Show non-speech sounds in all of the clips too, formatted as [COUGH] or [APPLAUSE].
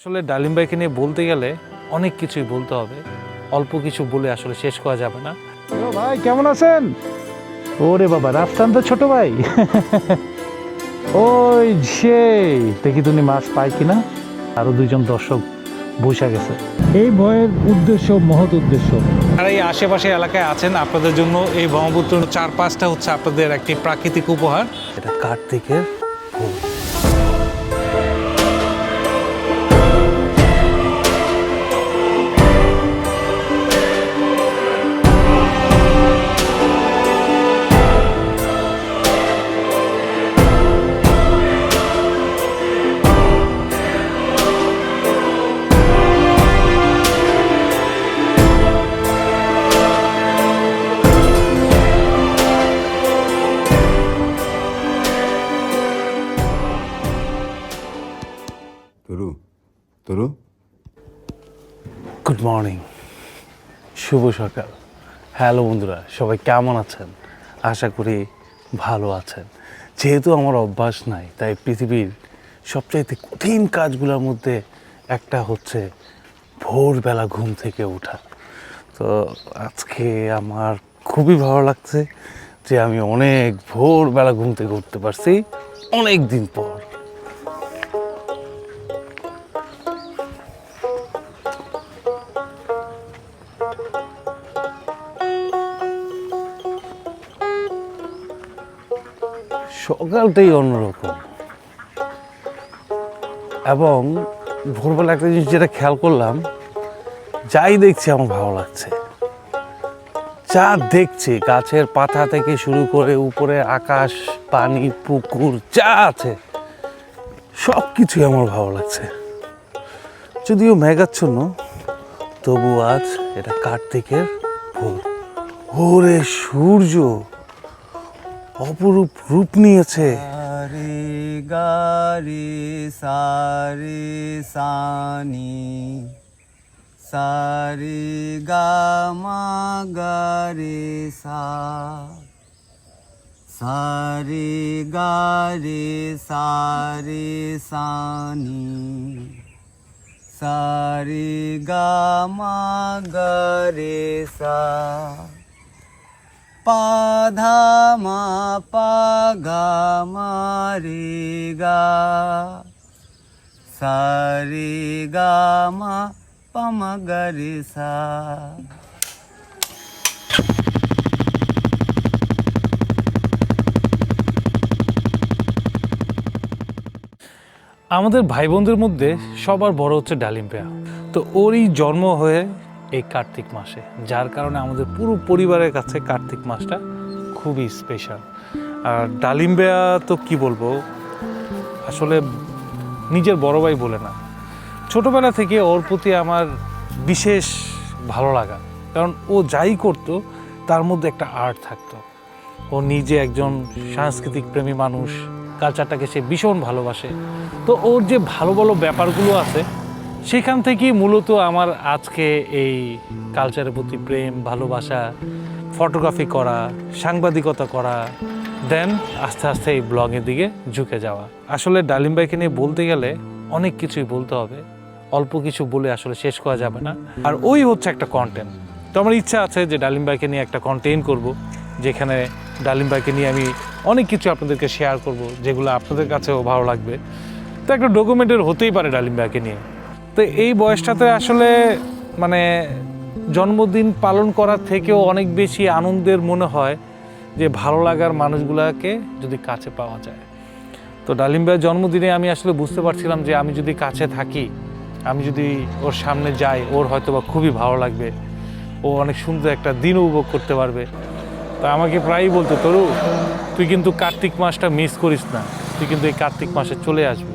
আসলে ডালিম ভাইকে নিয়ে বলতে গেলে অনেক কিছুই বলতে হবে। অল্প কিছু বলে আসলে শেষ করা যাবে না। ভাই কেমন আছেন? ওরে বাবা রাফসান তো ছোট ভাই। ওই সে দেখি তুমি মাছ পাই কিনা। আরও দুইজন দর্শক বসে গেছে। এই ভয়ের উদ্দেশ্য মহৎ উদ্দেশ্য। যারা এই আশেপাশে এলাকায় আছেন আপনাদের জন্য এই ব্রহ্মপুত্র চার পাঁচটা হচ্ছে আপনাদের একটি প্রাকৃতিক উপহার। এটা কার্তিকের ফুল শুভ সকাল। হ্যালো বন্ধুরা, সবাই কেমন আছেন? আশা করি ভালো আছেন। যেহেতু আমার অভ্যাস নাই, তাই পৃথিবীর সবচাইতে কঠিন কাজগুলোর মধ্যে একটা হচ্ছে ভোরবেলা ঘুম থেকে ওঠা। তো আজকে আমার খুবই ভালো লাগছে যে আমি অনেক ভোরবেলা ঘুম থেকে উঠতে পারছি। অনেক দিন পর। সকালটাই অন্যরকম। এবং ভোরবেলা একটা জিনিস যেটা খেয়াল করলাম, যাই দেখছি আমার ভালো লাগছে। যা দেখছি, গাছের পাতা থেকে শুরু করে উপরে আকাশ, পানি, পুকুর, যা আছে সব কিছুই আমার ভালো লাগছে। যদিও মেঘাচ্ছন্ন তবু আজ এটা কার্তিকের ভোর। ওরে সূর্য! অপরূপ রূপ নিয়েছে। সারে গারে, সারে, সানি। সারে গামা গারে, সা। সারে, গারে, সারে, সানি। সারে গামা গারে, সা। পাধা মা পাগা মারে গা। সারে গা মা পমগরে সা। আমাদের ভাই বোনদের মধ্যে সবার বড় হচ্ছে ডালিম পেয়া। তো ওরই জন্ম হয়ে এই কার্তিক মাসে, যার কারণে আমাদের পুরো পরিবারের কাছে কার্তিক মাসটা খুবই স্পেশাল আর ডালিম বেয়া তো কি বলব, আসলে নিজের বড় ভাই বলে না। ছোটবেলা থেকে ওর প্রতি আমার বিশেষ ভালো লাগা, কারণ ও যাই করতো, তার মধ্যে একটা আর্ট থাকতো। ও নিজে একজন সাংস্কৃতিক প্রেমী মানুষ কালচারটাকে সে ভীষণ ভালোবাসে। তো ওর যে ভালো ভালো ব্যাপারগুলো আছে সেখান থেকেই মূলত আমার আজকে এই কালচারের প্রতি প্রেম, ভালোবাসা ফটোগ্রাফি করা, সাংবাদিকতা করা দেন আস্তে আস্তে এই ব্লগের দিকে ঝুঁকে যাওয়া। আসলে ডালিম ভাইকে নিয়ে বলতে গেলে অনেক কিছুই বলতে হবে। অল্প কিছু বলে আসলে শেষ করা যাবে না। আর ওই হচ্ছে একটা কন্টেন্ট তো আমার ইচ্ছা আছে যে ডালিম ভাইকে নিয়ে একটা কন্টেন্ট করব, যেখানে ডালিম ভাইকে নিয়ে আমি অনেক কিছু আপনাদেরকে শেয়ার করব, যেগুলো আপনাদের কাছেও ভালো লাগবে। তো একটা ডকুমেন্টের হতেই পারে ডালিম ভাইকে নিয়ে। তো এই বয়সটাতে আসলে মানে জন্মদিন পালন করার থেকেও অনেক বেশি আনন্দের মনে হয় যে ভালো লাগার মানুষগুলোকে যদি কাছে পাওয়া যায়। তো ডালিম ভাইয়ের জন্মদিনে আমি আসলে বুঝতে পারছিলাম যে আমি যদি কাছে থাকি, আমি যদি ওর সামনে যাই, ওর হয়তো বা খুবই ভালো লাগবে, ও অনেক সুন্দর একটা দিন উপভোগ করতে পারবে। তা আমাকে প্রায়ই বলতো, তরু, তুই কিন্তু কার্তিক মাসটা মিস করিস না, তুই কিন্তু এই কার্তিক মাসে চলে আসবি।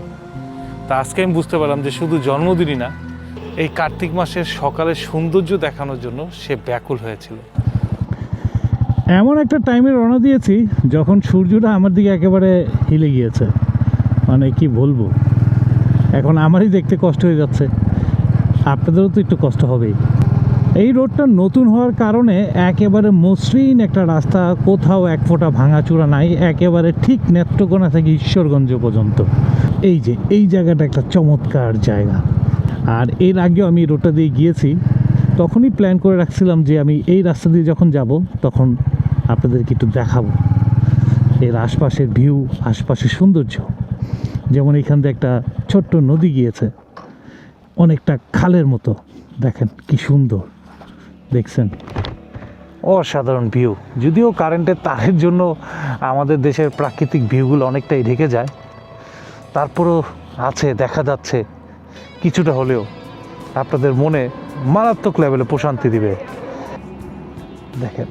তা আজকে আমি বুঝতে পারলাম যে শুধু জন্মদিনই না, এই কার্তিক মাসের সকালের সৌন্দর্য দেখানোর জন্য সে ব্যাকুল হয়েছিল। এমন একটা টাইমে রওনা দিয়েছি যখন সূর্যটা আমার দিকে একেবারে হিলে গিয়েছে। মানে কি বলব? এখন আমারই দেখতে কষ্ট হয়ে যাচ্ছে। আপনাদেরও তো একটু কষ্ট হবেই। এই রোডটা নতুন হওয়ার কারণে একেবারে মসৃণ একটা রাস্তা, কোথাও এক ফোঁটা ভাঙাচূড়া নাই, একেবারে ঠিক নেত্রকোনা থেকে ঈশ্বরগঞ্জ পর্যন্ত। এই যে, এই জায়গাটা একটা চমৎকার জায়গা। আর এর আগেও আমি রোডটা দিয়ে গিয়েছি, তখনই প্ল্যান করে রাখছিলাম যে আমি এই রাস্তা দিয়ে যখন যাব, তখন আপনাদেরকে একটু দেখাবো। এর আশপাশের ভিউ আশপাশের সৌন্দর্য। যেমন এখান দিয়ে একটা ছোট্ট নদী গিয়েছে, অনেকটা খালের মতো। দেখেন কি সুন্দর। দেখছেন? অসাধারণ ভিউ যদিও কারেন্টের তারের জন্য আমাদের দেশের প্রাকৃতিক ভিউগুলো অনেকটাই ঢেকে যায় তারপরও আছে, দেখা যাচ্ছে। কিছুটা হলেও আপনাদের মনে মারাত্মক লেভেলে প্রশান্তি দিবে। দেখেন,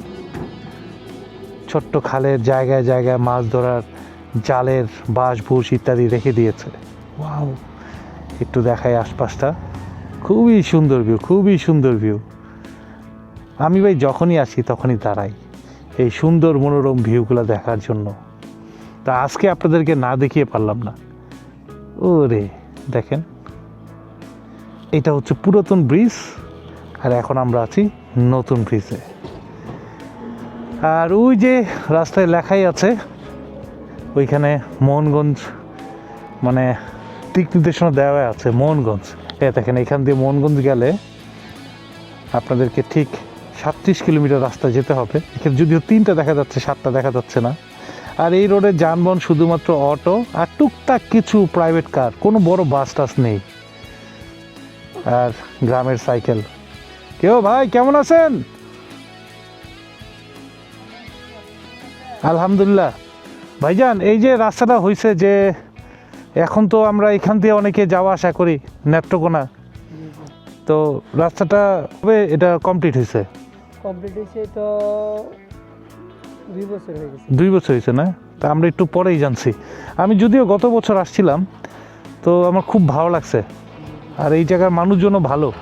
ছোট্ট খালের জায়গায় জায়গায় মাছ ধরার জালের বাঁশ ভুষ ইত্যাদি রেখে দিয়েছে। ওয়াও, একটু দেখাই আশপাশটা। খুবই সুন্দর ভিউ খুবই সুন্দর ভিউ আমি ভাই যখনই আসি তখনই দাঁড়াই এই সুন্দর মনোরম ভিউগুলো দেখার জন্য। তা আজকে আপনাদেরকে না দেখিয়ে পারলাম না। ওরে, দেখেন। এটা হচ্ছে পুরাতন ব্রিজ, আর এখন আমরা আছি নতুন ব্রিজে। আর ওই যে রাস্তায় লেখাই আছে, ওইখানে মোহনগঞ্জ মানে দিক নির্দেশনা দেওয়া আছে, মোহনগঞ্জ। এ দেখেন, এখান দিয়ে মোহনগঞ্জ গেলে আপনাদেরকে ঠিক সাতত্রিশ কিলোমিটার রাস্তা যেতে হবে। এখানে যদিও তিনটা দেখা যাচ্ছে, সাতটা দেখা যাচ্ছে না। আর এই রোডে যানবাহন শুধুমাত্র অটো আর টুকটাক কিছু প্রাইভেট কার কোনো বড় বাস টাস নেই। আর গ্রামের সাইকেল কেউ ভাই, কেমন আছেন? আলহামদুলিল্লাহ। ভাইজান, এই যে রাস্তাটা হয়েছে যে এখন তো আমরা এখান দিয়ে অনেকে যাওয়া আসা করি, নেত্রকোনা। তো রাস্তাটা কবে এটা কমপ্লিট হয়েছে কমপ্লিট হয়েছে তো দুই বছর হয়ে হয়েছে না? তা আমরা একটু পরেই জানছি। আমি যদিও গত বছর আসছিলাম তো আমার খুব ভালো লাগছে। আর এই জায়গার মানুষজনও ভালো।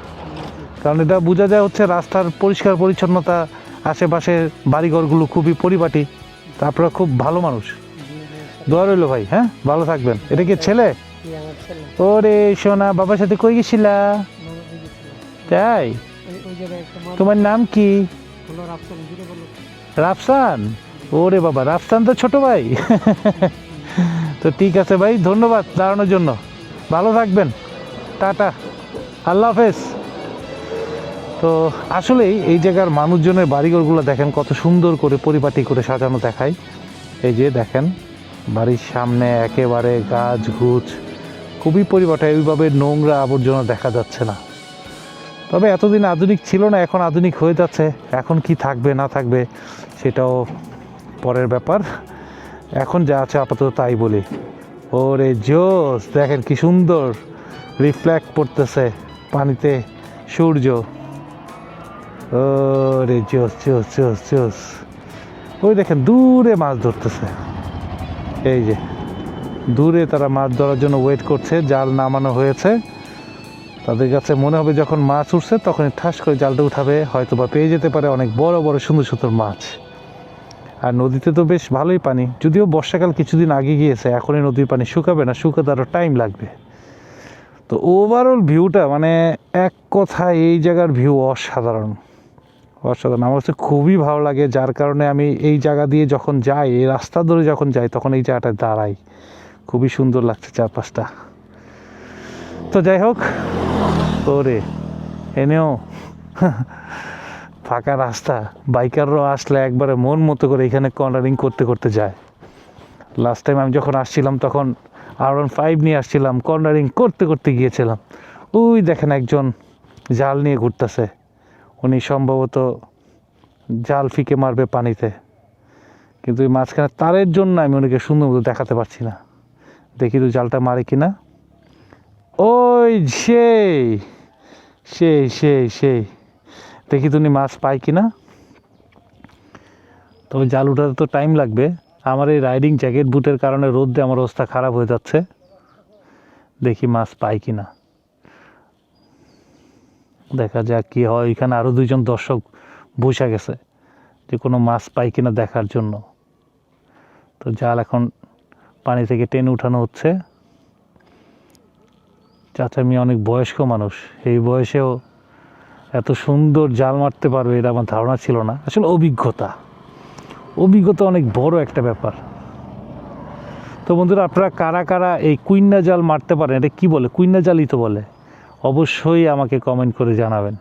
কারণ এটা বোঝা যায় হচ্ছে রাস্তার পরিষ্কার পরিচ্ছন্নতা আশেপাশে বাড়িঘরগুলো খুবই পরিপাটি। তা আপনারা খুব ভালো মানুষ। দোয়া রইল ভাই হ্যাঁ? ভালো থাকবেন। এটা কি ছেলে? ওরে সোনা বাবার সাথে কই গেছিলা? তাই? তোমার নাম কি? রাফসান? ওরে বাবা, রাফসান তো ছোট ভাই। তো ঠিক আছে ভাই, ধন্যবাদ দাঁড়ানোর জন্য। ভালো থাকবেন। টাটা। আল্লাহ হাফেজ। তো আসলেই এই জায়গার মানুষজনের বাড়িঘরগুলো দেখেন কত সুন্দর করে পরিপাটি করে সাজানো দেখায়। এই যে দেখেন, বাড়ির সামনে একেবারে গাছ গুছ খুবই পরিপাটি ওইভাবে নোংরা আবর্জনা দেখা যাচ্ছে না। তবে এতদিন আধুনিক ছিল না, এখন আধুনিক হয়ে যাচ্ছে। এখন কি থাকবে, না থাকবে সেটাও পরের ব্যাপার। এখন যা আছে আপাতত তাই বলি। ওরে জোস দেখেন কি সুন্দর রিফ্লেক্ট পড়তেছে পানিতে সূর্য। ওরে জোস জোস জোস জোস ওই দেখেন দূরে মাছ ধরতেছে। এই যে, দূরে তারা মাছ ধরার জন্য ওয়েট করছে, জাল নামানো হয়েছে। তাদের কাছে মনে হবে যখন মাছ উঠছে তখন ঠাস করে জালটা উঠাবে হয়তো বা পেয়ে যেতে পারে অনেক বড় বড় সুন্দর সুন্দর মাছ। আর নদীতে তো বেশ ভালোই পানি, যদিও বর্ষাকাল কিছুদিন আগে গিয়েছে, এখনই নদীর পানি শুকাবে না, শুকাতে আরও টাইম লাগবে। তো ওভারঅল ভিউটা মানে এক কথায় এই জায়গার ভিউ অসাধারণ। অসাধারণ, আমার কাছে খুবই ভালো লাগে, যার কারণে আমি এই জায়গা দিয়ে যখন যাই, এই রাস্তা ধরে যখন যাই, তখন এই জায়গাটায় দাঁড়াই। খুবই সুন্দর লাগছে চারপাশটা। তো যাই হোক, ওরে, এনেও। ফাঁকা রাস্তা, বাইকাররাও আসলে একবারে মন মতো করে এখানে কর্নারিং করতে করতে যায়। লাস্ট টাইম আমি যখন আসছিলাম, তখন আর ওয়ান ফাইভ নিয়ে আসছিলাম কর্নারিং করতে করতে গিয়েছিলাম। ওই দেখেন একজন জাল নিয়ে ঘুরতেছে। উনি সম্ভবত জাল ফিকে মারবে পানিতে। কিন্তু ওই মাঝখানে তারের জন্য আমি ওনাকে সুন্দর মতো দেখাতে পারছি না। দেখি তো জালটা মারে কি না ওই, সেই সেই সেই সেই। দেখি তুমি মাছ পাই কিনা। তবে জাল উঠাতে তো টাইম লাগবে। আমার এই রাইডিং জ্যাকেট বুটের কারণে রোদে আমার অবস্থা খারাপ হয়ে যাচ্ছে। দেখি মাছ পাই কিনা। দেখা যাক কি হয়। এখানে আরও দুইজন দর্শক বসে গেছে যে কোনো মাছ পাই কিনা দেখার জন্য। তো জাল এখন পানি থেকে টেনে উঠানো হচ্ছে। চাচা মেয়ে অনেক বয়স্ক মানুষ। এই বয়সেও এত সুন্দর জাল মারতে পারবে এটা আমার ধারণা ছিল না। আসলে অভিজ্ঞতা। অভিজ্ঞতা অনেক বড় একটা ব্যাপার। তো বন্ধুরা, আপনারা কারা কারা এই কুইন্না জাল মারতে পারেন, এটা কি বলে? কুইন্না জালই তো বলে। অবশ্যই আমাকে কমেন্ট করে জানাবেন।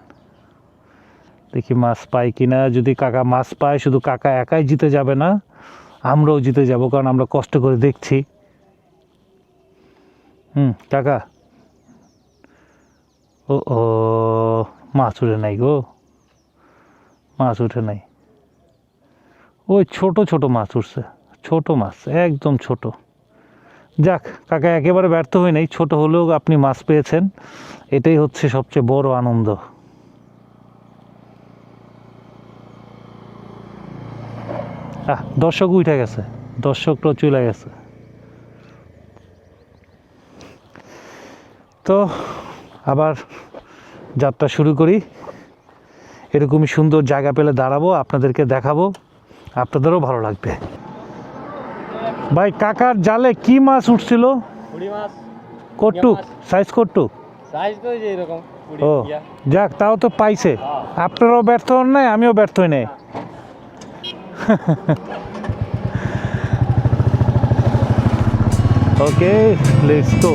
দেখি মাছ পাই কিনা। যদি কাকা মাছ পায়, শুধু কাকা একাই জিতে যাবে না, আমরাও জিতে যাব, কারণ আমরা কষ্ট করে দেখছি। হুম, কাকা? ও ও মাছ উঠে নাই গো। মাছ উঠে নাই। ওই ছোট ছোট মাছ উঠছে, ছোট মাছ, একদম ছোট। যাক, কাকা, একেবারে ব্যর্থ হয়ে নেই। ছোট হলেও আপনি মাছ পেয়েছেন। এটাই হচ্ছে সবচেয়ে বড় আনন্দ। আহ, দর্শক উঠে গেছে। দর্শকটাও চলে গেছে। তো, আবার যাত্রা শুরু করি। এরকমই সুন্দর জায়গা পেলে দাঁড়াবো আপনাদেরকে দেখাবো। আপনাদেরও ভালো লাগবে। ভাই কাকার জালে কি মাছ উঠছিল? কট্টু সাইজ পুরি ও যাক তাও তো পাইছে। আপনারাও ব্যর্থ হন নাই আমিও ব্যর্থ হই নাই। ওকে লেটস গো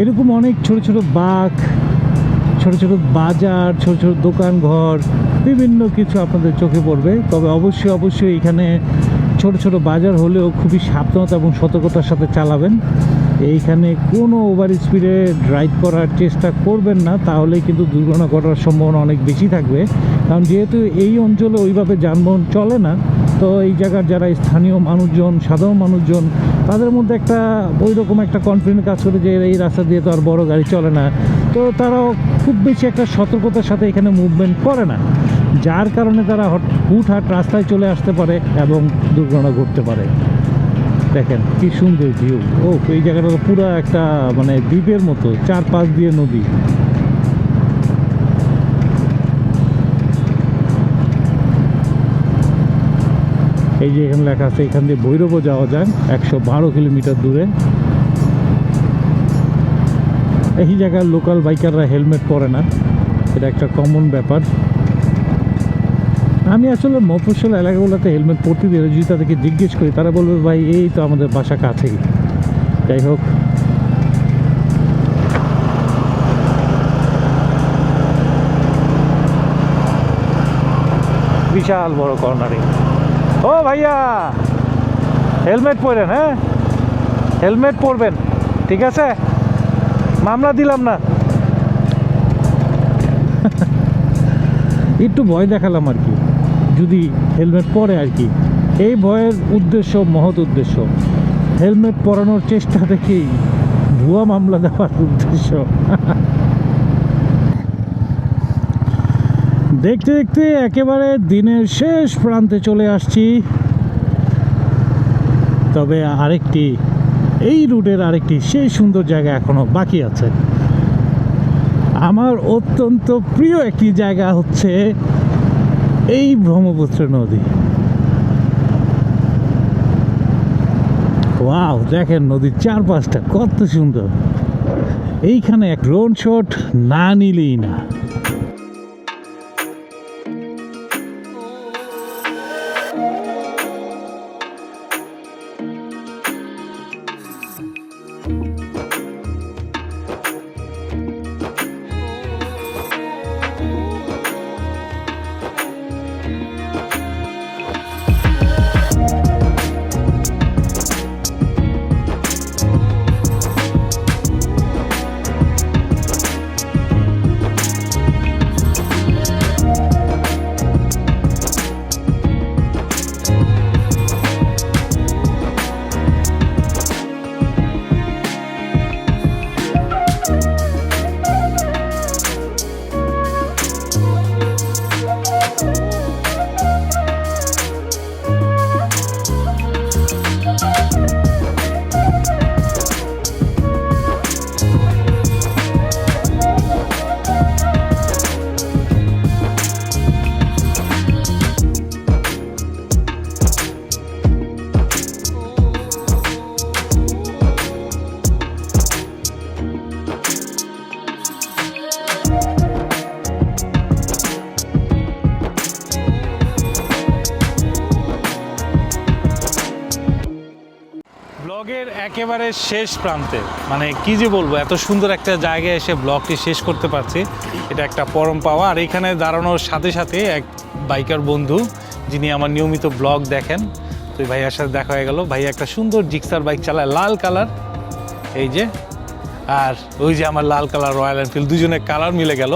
এরকম অনেক ছোট ছোট বাঘ, ছোট ছোট বাজার, ছোট ছোট দোকান ঘর, বিভিন্ন কিছু আপনাদের চোখে পড়বে। তবে অবশ্যই অবশ্যই এখানে ছোট ছোট বাজার হলেও খুবই সাবধানতা এবং সতর্কতার সাথে চালাবেন। এইখানে কোনো ওভার স্পিডে ড্রাইভ করার চেষ্টা করবেন না তাহলে কিন্তু দুর্ঘটনা ঘটার সম্ভাবনা অনেক বেশি থাকবে। কারণ যেহেতু এই অঞ্চলে ওইভাবে যানবাহন চলে না তো এই জায়গার যারা স্থানীয় মানুষজন, সাধারণ মানুষজন, তাদের মধ্যে একটা ওই রকম একটা কনফিডেন্ট কাজ করে যে এই রাস্তা দিয়ে তো আর বড় গাড়ি চলে না। তো তারাও খুব বেশি একটা সতর্কতার সাথে এখানে মুভমেন্ট করে না। যার কারণে তারা হট- হুটহাট রাস্তায় চলে আসতে পারে এবং দুর্ঘটনা ঘটতে পারে। দেখেন, কি সুন্দর ভিউ ও এই জায়গাটা পুরো একটা মানে দ্বীপের মতো চার পাশ দিয়ে নদী। এই যে এখানে লেখা আছে, এখান দিয়ে ভৈরবও যাওয়া যায়, একশো বারো কিলোমিটার দূরে। এই জায়গার লোকাল বাইকাররা হেলমেট পরে না, এটা একটা কমন ব্যাপার। আমি আসলে মফস্বল এলাকাগুলোতে হেলমেট পরতে দিলে যদি তাদেরকে জিজ্ঞেস করি, তারা বলবে, ভাই, এই তো আমাদের বাসা কাছেই। যাই হোক। বিশাল বড় কর্নারিং। ও ভাইয়া, হেলমেট পরেন হ্যাঁ? হেলমেট পরবেন, ঠিক আছে? মামলা দিলাম না। একটু ভয় দেখালাম আর কি, যদি হেলমেট পরে আর কি। এই ভয়ের উদ্দেশ্য, মহৎ উদ্দেশ্য। হেলমেট পরানোর চেষ্টা দেখেই ভুয়া মামলা দেওয়ার উদ্দেশ্য। দেখতে দেখতে একেবারে দিনের শেষ প্রান্তে চলে আসছি। তবে আরেকটি, এই রুটের আরেকটি সেই সুন্দর জায়গা এখনও বাকি আছে। আমার অত্যন্ত প্রিয় একটি জায়গা হচ্ছে এই ব্রহ্মপুত্র নদী। ওয়াও, দেখেন নদীর চারপাশটা কত সুন্দর। এইখানে এক ড্রোন শট না নিলেই না। একেবারে শেষ প্রান্তে। মানে কি যে বলব, এত সুন্দর একটা জায়গায় এসে ব্লগটি শেষ করতে পারছি। এটা একটা পরম পাওয়া। আর এখানে দাঁড়ানোর সাথে সাথে এক বাইকার বন্ধু, যিনি আমার নিয়মিত ব্লগ দেখেন। তো ভাইয়ার সাথে দেখা হয়ে গেল। ভাই একটা সুন্দর জিক্সার বাইক চালায়, লাল কালার। এই যে, আর ওই যে আমার লাল কালার রয়্যাল এনফিল্ড, দুজনের কালার মিলে গেল।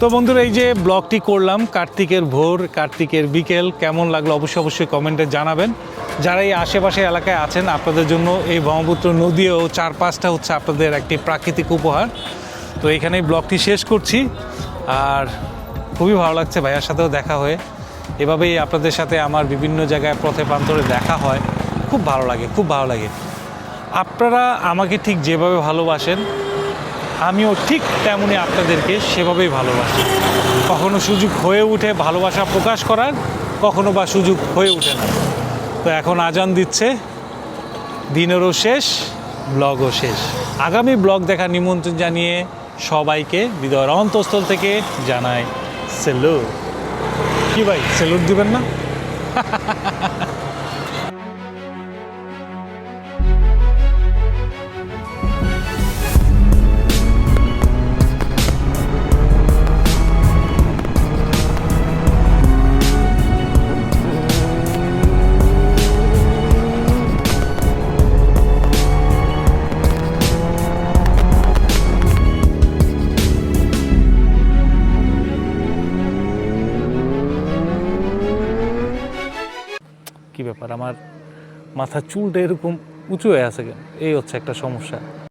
তো বন্ধুরা, এই যে ব্লগটি করলাম, কার্তিকের ভোর, কার্তিকের বিকেল, কেমন লাগল অবশ্যই অবশ্যই কমেন্টে জানাবেন। যারা এই আশেপাশে এলাকায় আছেন, আপনাদের জন্য এই ব্রহ্মপুত্র নদী ও চারপাশটা হচ্ছে আপনাদের একটি প্রাকৃতিক উপহার। তো এখানেই ব্লগটি শেষ করছি, আর খুবই ভালো লাগছে ভাইয়ার সাথেও দেখা হয়ে। এভাবেই আপনাদের সাথে আমার বিভিন্ন জায়গায় পথে প্রান্তরে দেখা হয়। খুব ভালো লাগে, খুব ভালো লাগে। আপনারা আমাকে ঠিক যেভাবে ভালোবাসেন আমিও ঠিক তেমনই আপনাদেরকে সেভাবেই ভালোবাসি। কখনো সুযোগ হয়ে উঠে ভালোবাসা প্রকাশ করার, কখনো বা সুযোগ হয়ে ওঠে না। তো এখন আজান দিচ্ছে। দিনেরও শেষ, ব্লগও শেষ। আগামী ব্লগ দেখার নিমন্ত্রণ জানিয়ে সবাইকে হৃদয়ের অন্তঃস্থল থেকে জানাই সেলুট। কি ভাই, সেলুট দিবেন না? [LAUGHS] মাথার চুলটা এরকম উঁচু হয়ে আছে কেন? এই হচ্ছে একটা সমস্যা।